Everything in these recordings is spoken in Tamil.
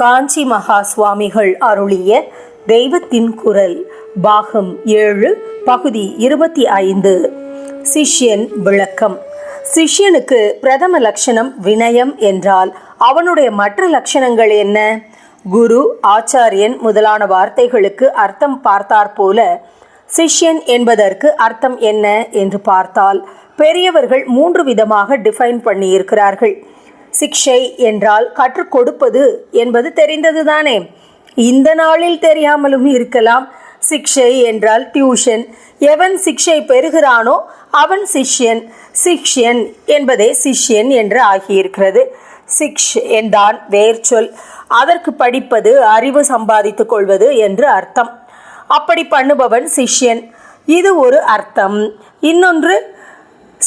காஞ்சி மகா சுவாமிகள் அருளிய தெய்வத்தின் குரல் பாகம் ஏழு பகுதி இருபத்தி ஐந்து. சிஷ்யன் விளக்கம். சிஷ்யனுக்கு பிரதம லட்சணம் வினயம் என்றால் அவனுடைய மற்ற லட்சணங்கள் என்ன? குரு ஆச்சாரியன் முதலான வார்த்தைகளுக்கு அர்த்தம் பார்த்தாற்போல சிஷ்யன் என்பதற்கு அர்த்தம் என்ன? என்று பார்த்தால் பெரியவர்கள் மூன்று விதமாக டிஃபைன் பண்ணியிருக்கிறார்கள். சிக்ஷை என்றால் கற்றுக் கொடுப்பது என்பது தெரிந்ததுதானே. இந்த நாளில் தெரியாமலும் இருக்கலாம். சிக்ஷை என்றால் டியூஷன். எவன் சிக்ஷை பெறுகிறானோ அவன் சிஷ்யன். சிக்ஷியன் என்பதே சிஷ்யன் என்று ஆகியிருக்கிறது. சிக்ஷ் என்றான் வேர்ச்சொல். அதற்கு படிப்பது அறிவு சம்பாதித்துக் கொள்வது என்று அர்த்தம். அப்படி பண்ணுபவன் சிஷ்யன். இது ஒரு அர்த்தம். இன்னொன்று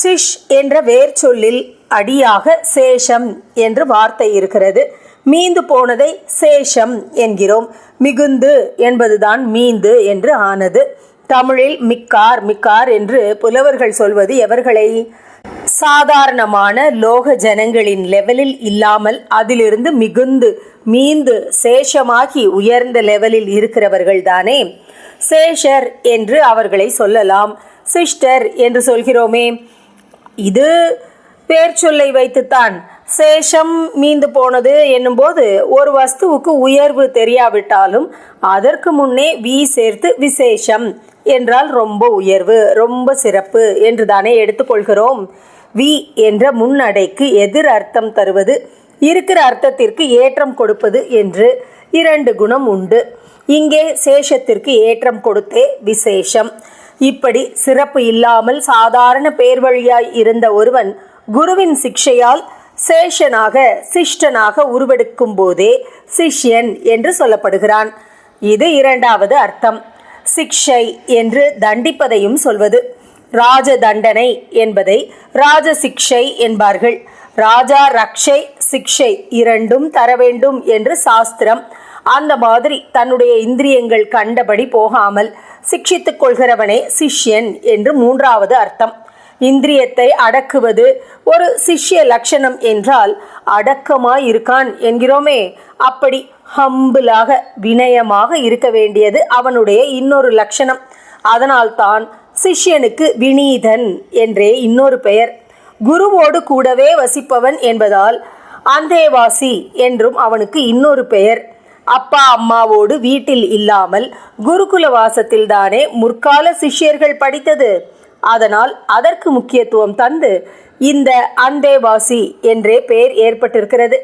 சிஷ் என்ற வேர் சொல்லில் அடியாக சேஷம் என்று வார்த்தை இருக்கிறது. மீந்து போனதை சேஷம் என்கிறோம். மிகுந்து என்பதுதான் மீந்து என்று ஆனது. தமிழில் மிக்கார் மிக்கார் என்று புலவர்கள் சொல்வது எவர்களை? சாதாரணமான லோக ஜனங்களின் லெவலில் இல்லாமல் அதிலிருந்து மிகுந்து மீந்து சேஷமாகி உயர்ந்த லெவலில் இருக்கிறவர்கள் தானே? சேஷர் என்று அவர்களை சொல்லலாம். சிஸ்டர் என்று சொல்கிறோமே. இது பேர் சொல்லை வைத்துத்தான் சேஷம் மீந்து போனது என்னும்போது ஒரு வஸ்துவுக்கு உயர்வு தெரியாவிட்டாலும் அதற்கு முன்னே வி சேர்த்து விசேஷம் என்றால் ரொம்ப உயர்வு ரொம்ப சிறப்பு என்று தானே எடுத்துக்கொள்கிறோம் வி என்ற முன்னடைக்கு எதிர் அர்த்தம் தருவது இருக்கிற அர்த்தத்திற்கு ஏற்றம் கொடுப்பது என்று இரண்டு குணம் உண்டு. இங்கே சேஷத்திற்கு ஏற்றம் கொடுத்தே விசேஷம். இப்படி சிறப்பு இல்லாமல் சாதாரண பேர் வழியாய் இருந்த ஒருவன் குருவின் சிக்ஷையால் சேஷனாக சிஷ்டனாக உருவெடுக்கும் போதே சிஷ்யன் என்று சொல்லப்படுகிறான். இது இரண்டாவது அர்த்தம். சிக்ஷை என்று தண்டிப்பதையும் சொல்வது. ராஜ தண்டனை என்பதை ராஜ சிக்ஷை என்பார்கள். ராஜா ரக்ஷை சிக்ஷை இரண்டும் தர வேண்டும் என்று சாஸ்திரம் அந்த மாதிரி தன்னுடைய இந்திரியங்கள் கண்டபடி போகாமல் சிக்ஷித்துக் கொள்கிறவனே சிஷ்யன் என்று மூன்றாவது அர்த்தம். இந்திரியத்தை அடக்குவது ஒரு சிஷ்ய லட்சணம் என்றால் அடக்கமாய் இருக்கான் என்கிறோமே. அப்படி ஹம்பிளாக வினயமாக இருக்க வேண்டியது அவனுடைய இன்னொரு லட்சணம். அதனால்தான் சிஷ்யனுக்கு வினீதன் என்றே இன்னொரு பெயர். குருவோடு கூடவே வசிப்பவன் என்பதால் அந்தேவாசி என்றும் அவனுக்கு இன்னொரு பெயர். அப்பா அம்மாவோடு வீட்டில் இல்லாமல் குருகுல வாசத்தில் தானே முற்கால சிஷ்யர்கள் படித்தது. அதனால் அதற்கு முக்கியத்துவம் தந்து இந்த அந்தேவாசி என்றே பெயர் ஏற்பட்டிருக்கிறது.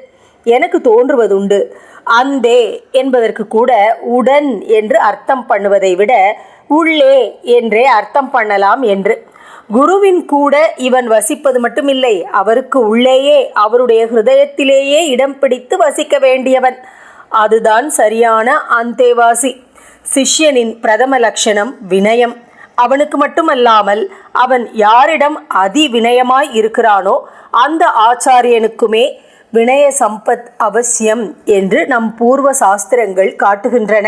எனக்கு தோன்றுவதுண்டு. அந்தே என்பதற்கு கூட உடன் என்று அர்த்தம் பண்ணுவதை விட உள்ளே என்றே அர்த்தம் பண்ணலாம் என்று. குருவின் கூட இவன் வசிப்பது மட்டுமில்லை. அவருக்கு உள்ளேயே அவருடைய ஹிருதயத்திலேயே இடம் பிடித்து வசிக்க வேண்டியவன். அதுதான் சரியான அந்தேவாசி. சிஷ்யனின் பிரதம லட்சணம் வினயம். அவனுக்கு மட்டுமல்லாமல் அவன் யாரிடம் அதி வினயமாய் இருக்கிறானோ அந்த ஆச்சாரியனுக்குமே வினய சம்பத் அவசியம் என்று நம் பூர்வ சாஸ்திரங்கள் காட்டுகின்றன.